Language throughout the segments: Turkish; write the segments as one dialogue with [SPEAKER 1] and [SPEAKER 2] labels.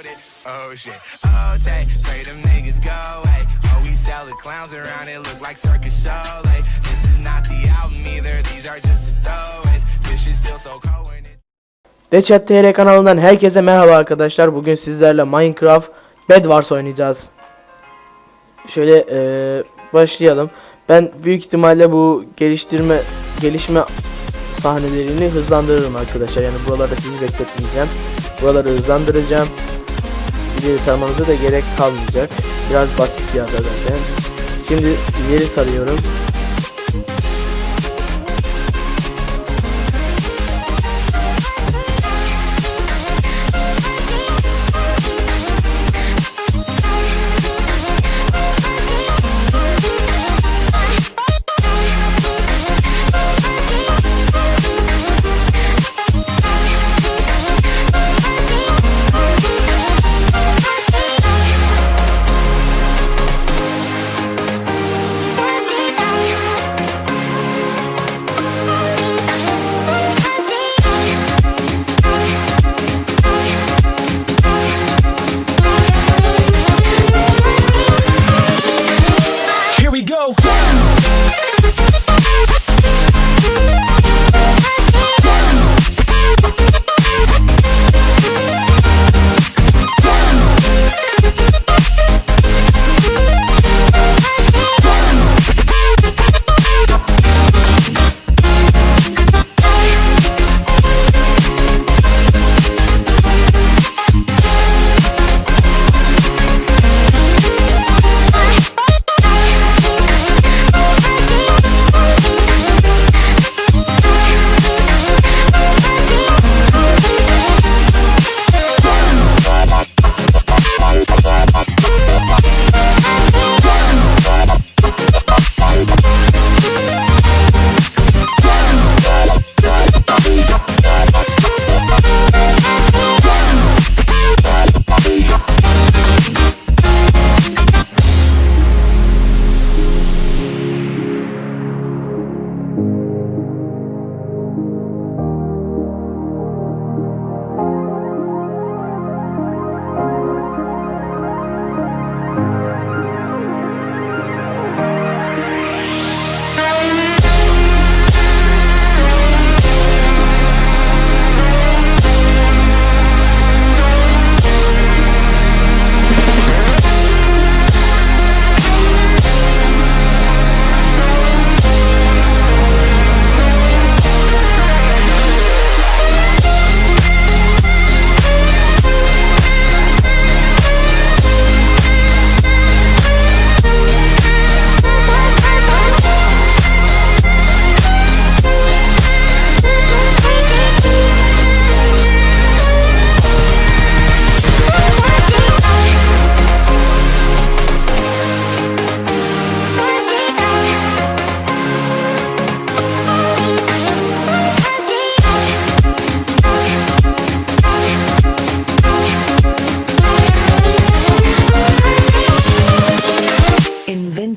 [SPEAKER 1] loaded. Oh shit. Oh, take, pray them niggas go away. Oh, we sell the clowns around it, look like circus show. Like, this is not the album either, these are just the throwaways. This shit's still so cold when
[SPEAKER 2] TR kanalından herkese merhaba arkadaşlar. Bugün sizlerle Minecraft Bed Wars oynayacağız. Şöyle eee, başlayalım. Ben büyük ihtimalle bu geliştirme gelişme sahnelerini hızlandırırım arkadaşlar. Yani buralarda sizi bekletmeyeceğim. Buraları hızlandıracağım. İleri sarmanıza da gerek kalmayacak. Biraz basit ya da zaten. Şimdi ileri sarıyorum.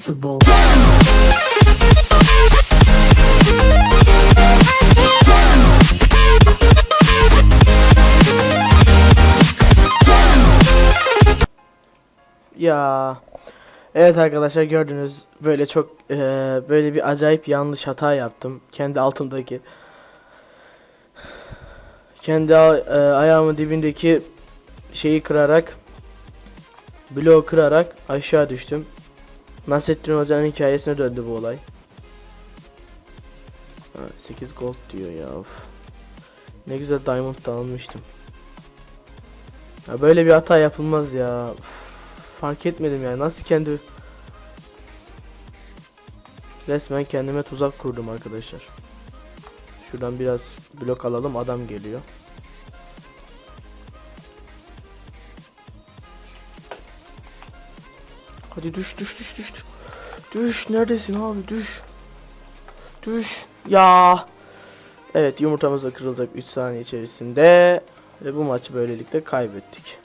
[SPEAKER 3] Invincible.
[SPEAKER 2] Ya evet arkadaşlar gördünüz böyle çok eee, böyle bir acayip yanlış hata yaptım kendi altımdaki kendi eee, ayağımın dibindeki şeyi kırarak bloğu kırarak aşağı düştüm. Nasrettin Hoca'nın hikayesine döndü bu olay. Ha, 8 gold diyor ya. of. Ne güzel diamond almıştım. Ya böyle bir hata yapılmaz ya. Uf, fark etmedim yani nasıl kendi resmen kendime tuzak kurdum arkadaşlar. Şuradan biraz blok alalım adam geliyor. Hadi düş düş düş düş. Düş neredesin abi düş. Düş. Ya. Evet yumurtamız da kırılacak 3 saniye içerisinde. Ve bu maçı böylelikle kaybettik.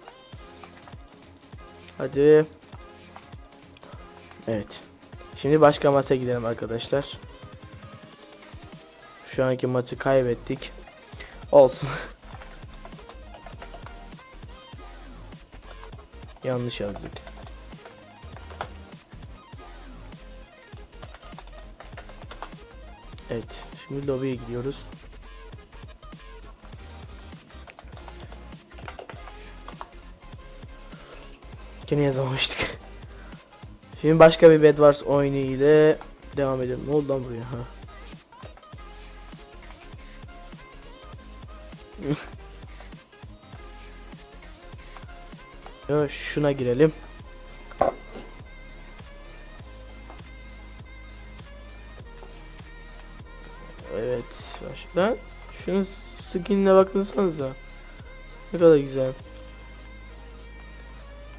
[SPEAKER 2] Hadi. Evet. Şimdi başka maça gidelim arkadaşlar. Şu anki maçı kaybettik. Olsun. Yanlış yazdık. Evet. Şimdi lobiye gidiyoruz. Gene yazamamıştık. Şimdi başka bir Bedwars oyunu ile devam edelim. Ne oldu lan buraya? Ha. Şuna girelim. Evet, başla. Şunun skinine bakınsanıza. Ne kadar güzel.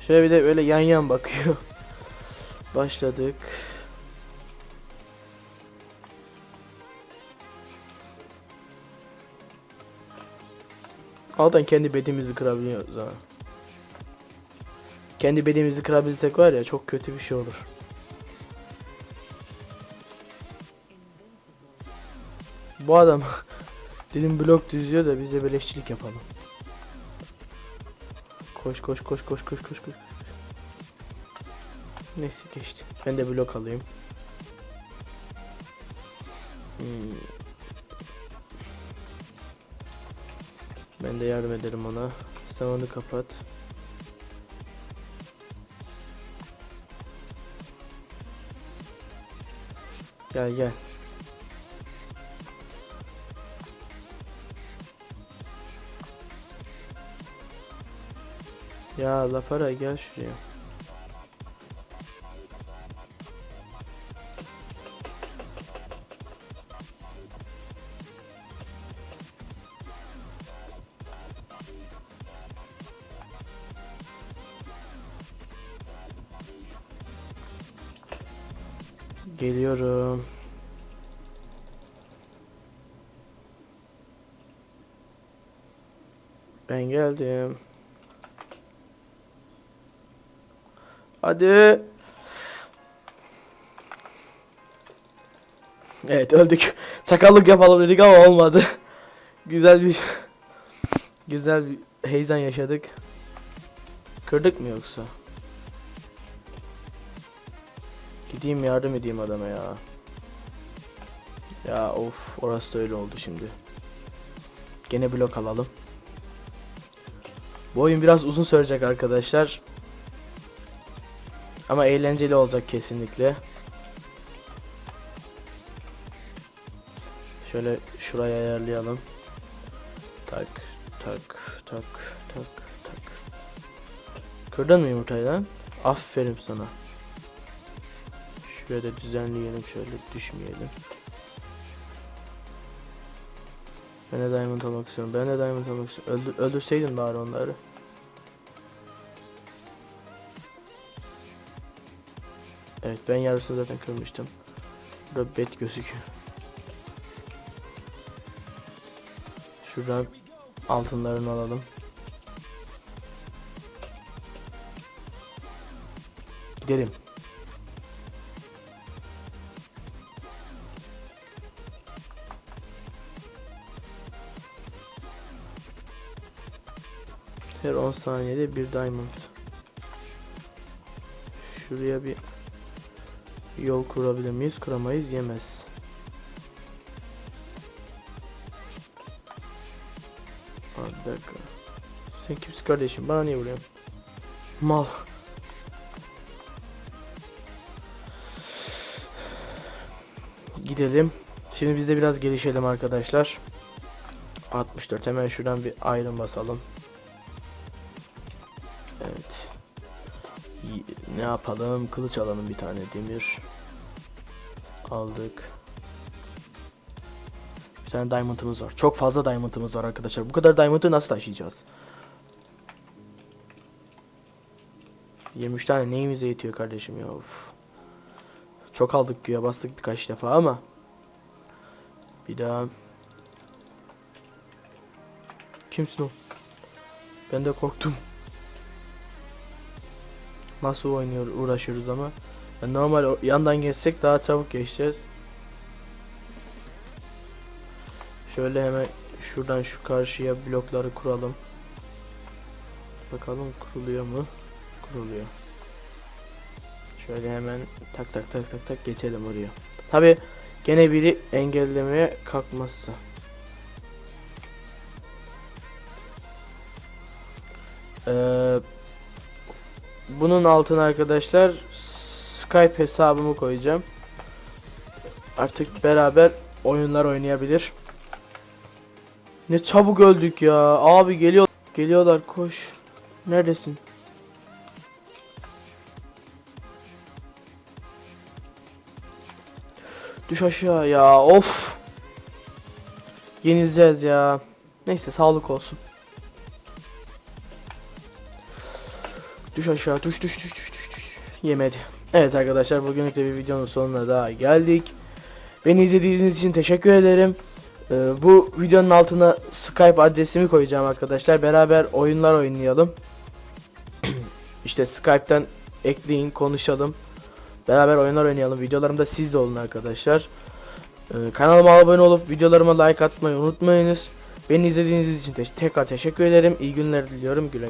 [SPEAKER 2] Şöyle bir de böyle yan yan bakıyor. Başladık. Alttan kendi bedimizi kırabiliyoruz ha. Kendi bedimizi kırabilsek var ya çok kötü bir şey olur. Bu adam dilim blok düzüyor da biz de beleşçilik yapalım. Koş koş koş koş koş koş koş. Neyse geçti. Ben de blok alayım. Hmm. Ben de yardım ederim ona. Sen onu kapat. Gel gel. Ya Lapara gel şuraya. Geliyorum. Ben geldim. Hadi. Evet öldük. Çakallık yapalım dedik ama olmadı. güzel bir güzel bir heyecan yaşadık. Kırdık mı yoksa? Gideyim yardım edeyim adama ya. Ya of orası da öyle oldu şimdi. Gene blok alalım. Bu oyun biraz uzun sürecek arkadaşlar. Ama eğlenceli olacak kesinlikle. Şöyle şuraya ayarlayalım. Tak tak tak tak tak. Kırdın mı yumurtayı lan? Aferin sana. Şuraya da düzenleyelim şöyle düşmeyelim. Ben de diamond almak istiyorum. Ben de diamond almak istiyorum. Öldür, öldürseydin bari onları. Evet ben yarısını zaten kırmıştım. Burada bet gözüküyor. Şuradan altınlarını alalım. Gidelim. Her 10 saniyede bir diamond. Şuraya bir yol kurabilir miyiz? Kuramayız yemez. Bir dakika. Sen kimsin kardeşim? Bana niye vuruyorsun? Mal. Gidelim. Şimdi biz de biraz gelişelim arkadaşlar. 64 hemen şuradan bir ayrım basalım. Ne yapalım? Kılıç alalım bir tane demir. Aldık. Bir tane diamond'ımız var. Çok fazla diamond'ımız var arkadaşlar. Bu kadar diamond'ı nasıl taşıyacağız? 23 tane neyimize yetiyor kardeşim ya of. Çok aldık güya bastık birkaç defa ama bir daha Kimsin o? Ben de korktum. Nasıl oynuyor uğraşıyoruz ama. Yani normal yandan geçsek daha çabuk geçeceğiz. Şöyle hemen şuradan şu karşıya blokları kuralım. Bakalım kuruluyor mu? kuruluyor. Şöyle hemen tak tak tak tak tak geçelim oraya. Tabi gene biri engellemeye kalkmazsa. Ee, bunun altına arkadaşlar Skype hesabımı koyacağım. Artık beraber oyunlar oynayabilir. Ne çabuk öldük ya. Abi geliyor geliyorlar koş. Neredesin? Düş aşağı ya. Of. Yenileceğiz ya. Neyse sağlık olsun. Düş aşağı. Düş düş düş düş düş. Yemedi. Evet arkadaşlar bugünlük de bir videonun sonuna daha geldik. Beni izlediğiniz için teşekkür ederim. Ee, bu videonun altına Skype adresimi koyacağım arkadaşlar. Beraber oyunlar oynayalım. işte Skype'ten ekleyin, konuşalım. Beraber oyunlar oynayalım. Videolarımda siz de olun arkadaşlar. Ee, kanalıma abone olup videolarıma like atmayı unutmayınız. Beni izlediğiniz için te- tekrar teşekkür ederim. İyi günler diliyorum. Güle güle.